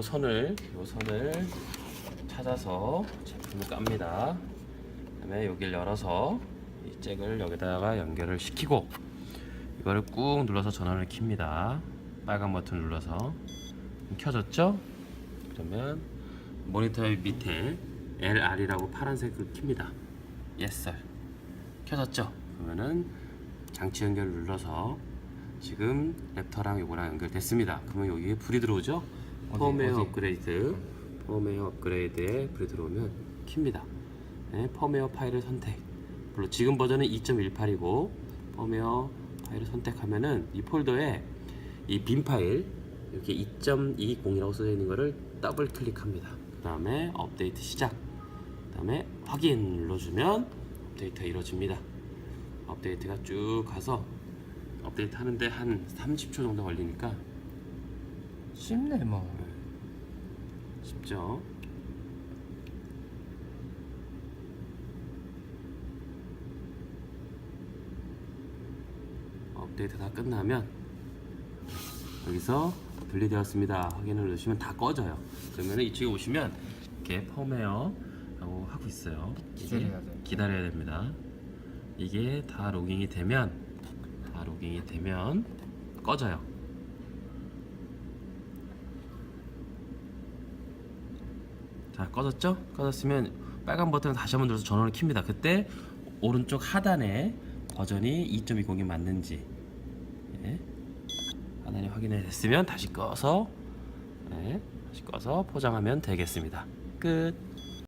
이 선을 이 선을 찾아서 제품을 깝니다. 그다음에 여기를 열어서 이 잭을 여기다가 연결을 시키고 이거를 꾹 눌러서 전원을 킵니다. 빨간 버튼 눌러서 켜졌죠? 그러면 모니터 밑에 LR이라고 파란색을 킵니다. Sir. 켜졌죠? 그러면은 장치 연결 눌러서 지금 랩터랑 요거랑 연결됐습니다. 그러면 여기에 불이 들어오죠? 펌웨어 어디? 업그레이드 펌웨어 업그레이드에 불이 들어오면 킵니다. 네, 펌웨어 파일을 선택. 물론 지금 버전은 2.18이고 펌웨어 파일을 선택하면은 이 폴더에 이 빈 파일 이렇게 2.20이라고 써져 있는 거를 더블 클릭합니다. 그 다음에 업데이트 시작. 그 다음에 확인 눌러주면 업데이트가 이루어집니다. 업데이트가 쭉 가서 업데이트 하는데 한 30초 정도 걸리니까 쉽네 뭐. 쉽죠. 업데이트 다 끝나면 여기서 분리되었습니다. 확인을 누르시면 다 꺼져요. 그러면 이쪽에 오시면 이렇게 펌웨어라고 하고 있어요. 기다려야 돼. 기다려야 됩니다. 이게 다 로깅이 되면 다 로깅이 되면 꺼져요. 자 꺼졌죠? 꺼졌으면 빨간 버튼을 다시 한번 눌러서 전원을 킵니다. 그때 오른쪽 하단에 버전이 2.20이 맞는지 예, 하단에 확인이 됐으면 다시 꺼서 예, 다시 꺼서 포장하면 되겠습니다. 끝.